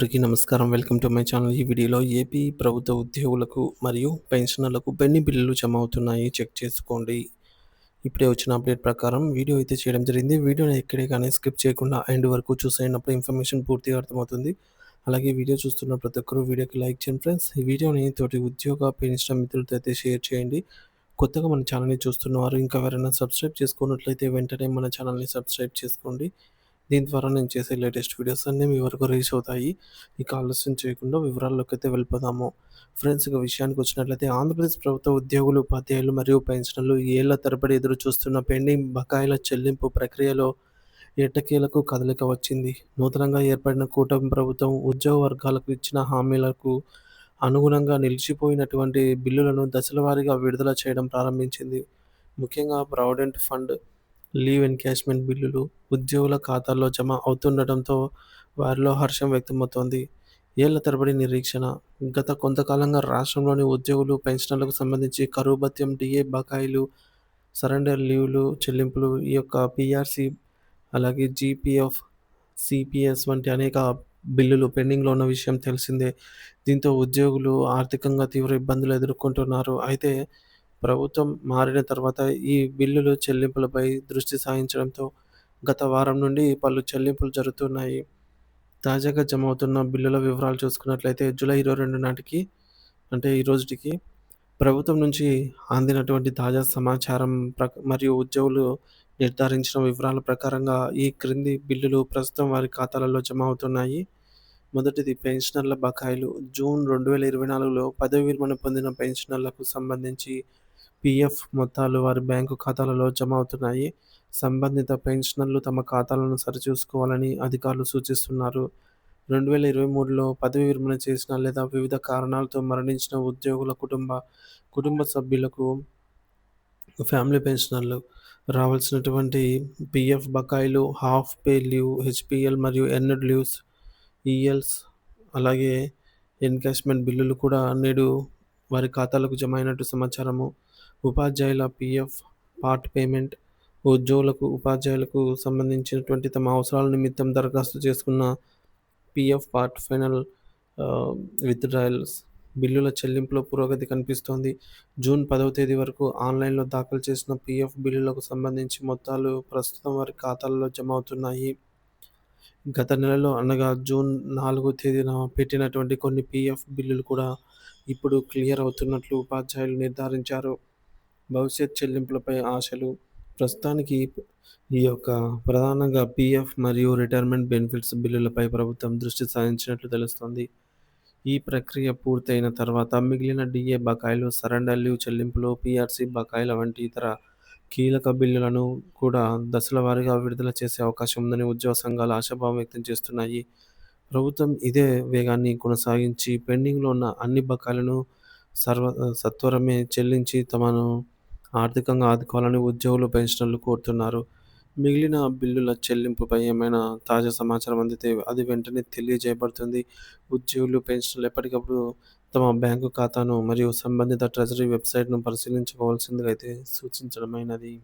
అందరికీ నమస్కారం. Welcome to my channel. ఈ వీడియోలో ఏపీ ప్రభుత్వ ఉద్యోగులకు మరియు పెన్షనర్లకు బెన్ని బిల్లులు జమ అవుతున్నాయి చెక్ చేసుకోండి. ఇప్పుడే వచ్చిన అప్డేట్ ప్రకారం వీడియో అయితే చేయడం జరిగింది. వీడియోని ఎక్కడే కానీ స్కిప్ చేయకుండా ఎండ్ వరకు చూసేటప్పుడు ఇన్ఫర్మేషన్ పూర్తిగా అర్థమవుతుంది. అలాగే వీడియో చూస్తున్న ప్రతి ఒక్కరూ వీడియోకి లైక్ చేయండి ఫ్రెండ్స్. ఈ వీడియోని తోటి ఉద్యోగ పెన్షన్ మిత్రులతో అయితే షేర్ చేయండి. కొత్తగా మన ఛానల్ని చూస్తున్నవారు ఇంకా ఎవరైనా సబ్స్క్రైబ్ చేసుకున్నట్లయితే వెంటనే మన ఛానల్ని సబ్స్క్రైబ్ చేసుకోండి. దీని ద్వారా నేను చేసే లేటెస్ట్ వీడియోస్ అన్నీ మీ వరకు రీచ్ అవుతాయి. ఇక ఆలస్యం చేయకుండా వివరాల్లోకి అయితే వెళ్ళిపోదాము. ఫ్రెండ్స్ ఇక విషయానికి వచ్చినట్లయితే ఆంధ్రప్రదేశ్ ప్రభుత్వ ఉద్యోగులు ఉపాధ్యాయులు మరియు పెన్షనర్లు ఏళ్ళ తరబడి ఎదురు చూస్తున్న పెండింగ్ బకాయిల చెల్లింపు ప్రక్రియలో ఎట్టకేలకు కదలిక వచ్చింది. నూతనంగా ఏర్పడిన కూటమి ప్రభుత్వం ఉద్యోగ వర్గాలకు ఇచ్చిన హామీలకు అనుగుణంగా నిలిచిపోయినటువంటి బిల్లులను దశలవారీగా విడుదల చేయడం ప్రారంభించింది. ముఖ్యంగా ప్రావిడెంట్ ఫండ్ లీవ్ ఎన్కాష్మెంట్ బిల్లులు ఉద్యోగుల ఖాతాల్లో జమ అవుతుండటంతో వారిలో హర్షం వ్యక్తమవుతోంది. ఏళ్ళ తరబడి నిరీక్షణ. గత కొంతకాలంగా రాష్ట్రంలోని ఉద్యోగులు పెన్షనర్లకు సంబంధించి కరువు భత్యం డిఏ బకాయిలు సరెండర్ లీవ్లు చెల్లింపులు ఈ యొక్క పిఆర్సి అలాగే జీపీఎఫ్ సిపిఎస్ వంటి అనేక బిల్లులు పెండింగ్లో ఉన్న విషయం తెలిసిందే. దీంతో ఉద్యోగులు ఆర్థికంగా తీవ్ర ఇబ్బందులు ఎదుర్కొంటున్నారు. అయితే ప్రభుత్వం మారిన తర్వాత ఈ బిల్లులు చెల్లింపులపై దృష్టి సాయించడంతో గత వారం నుండి పలు చెల్లింపులు జరుగుతున్నాయి. తాజాగా జమ అవుతున్న బిల్లుల వివరాలు చూసుకున్నట్లయితే జూలై ఇరవై రెండు నాటికి అంటే ఈ రోజుటికి ప్రభుత్వం నుంచి అందినటువంటి తాజా సమాచారం ప్రక మరియు ఉద్యోగులు నిర్ధారించిన వివరాల ప్రకారంగా ఈ క్రింది బిల్లులు ప్రస్తుతం వారి ఖాతాలలో జమ అవుతున్నాయి. మొదటిది పెన్షనర్ల బకాయిలు. జూన్ రెండు వేల ఇరవై నాలుగులో పదవి విరమణ పొందిన పెన్షనర్లకు సంబంధించి పిఎఫ్ మొత్తాలు వారి బ్యాంకు ఖాతాలలో జమ అవుతున్నాయి. సంబంధిత పెన్షనర్లు తమ ఖాతాలను సరిచూసుకోవాలని అధికారులు సూచిస్తున్నారు. రెండు వేల ఇరవై మూడులో పదవి విరమణ చేసిన లేదా వివిధ కారణాలతో మరణించిన ఉద్యోగుల కుటుంబ కుటుంబ సభ్యులకు ఫ్యామిలీ పెన్షనర్లు రావాల్సినటువంటి పిఎఫ్ బకాయిలు హాఫ్ పే లీవ్ హెచ్పిఎల్ మరియు ఎన్నడ్ లీవ్స్ ఈఎల్స్ అలాగే ఎన్కాష్మెంట్ బిల్లులు కూడా నేడు వారి ఖాతాలకు జమ అయినట్టు సమాచారము. ఉపాధ్యాయుల పిఎఫ్ పార్ట్ పేమెంట్ ఉద్యోగులకు ఉపాధ్యాయులకు సంబంధించినటువంటి తమ అవసరాల నిమిత్తం దరఖాస్తు చేసుకున్న పిఎఫ్ పార్ట్ ఫైనల్ విత్డ్రాయల్స్ బిల్లుల చెల్లింపులో పురోగతి కనిపిస్తోంది. జూన్ పదవ తేదీ వరకు ఆన్లైన్లో దాఖలు చేసిన పిఎఫ్ బిల్లులకు సంబంధించి మొత్తాలు ప్రస్తుతం వారి ఖాతాల్లో జమ అవుతున్నాయి. గత నెలలో అనగా జూన్ నాలుగో తేదీన పెట్టినటువంటి కొన్ని పిఎఫ్ బిల్లులు కూడా ఇప్పుడు క్లియర్ అవుతున్నట్లు ఉపాధ్యాయులు నిర్ధారించారు. భవిష్యత్ చెల్లింపులపై ఆశలు. ప్రస్తుతానికి ఈ యొక్క ప్రధానంగా పిఎఫ్ మరియు రిటైర్మెంట్ బెనిఫిట్స్ బిల్లులపై ప్రభుత్వం దృష్టి సారించినట్లు తెలుస్తోంది. ఈ ప్రక్రియ పూర్తయిన తర్వాత మిగిలిన డిఏ బకాయిలు సరెండర్ లీవ్ చెల్లింపులు పిఆర్సి బకాయిల వంటి ఇతర కీలక బిల్లులను కూడా దశల వారీగా విడుదల చేసే అవకాశం ఉందని ఉద్యోగ సంఘాలు ఆశాభావం వ్యక్తం చేస్తున్నాయి. ప్రభుత్వం ఇదే వేగాన్ని కొనసాగించి పెండింగ్లో ఉన్న అన్ని బకాయిలను సర్వ సత్వరమే చెల్లించి తమను ఆర్థికంగా ఆదుకోవాలని ఉద్యోగులు పెన్షనర్లు కోరుతున్నారు. మిగిలిన బిల్లుల చెల్లింపుపై ఏమైనా తాజా సమాచారం అందితే అది వెంటనే తెలియజేయబడుతుంది. ఉద్యోగులు పెన్షనర్లు ఎప్పటికప్పుడు తమ బ్యాంకు ఖాతాను మరియు సంబంధిత ట్రెజరీ వెబ్సైట్ను పరిశీలించుకోవాల్సిందిగా అయితే సూచించడమైనది.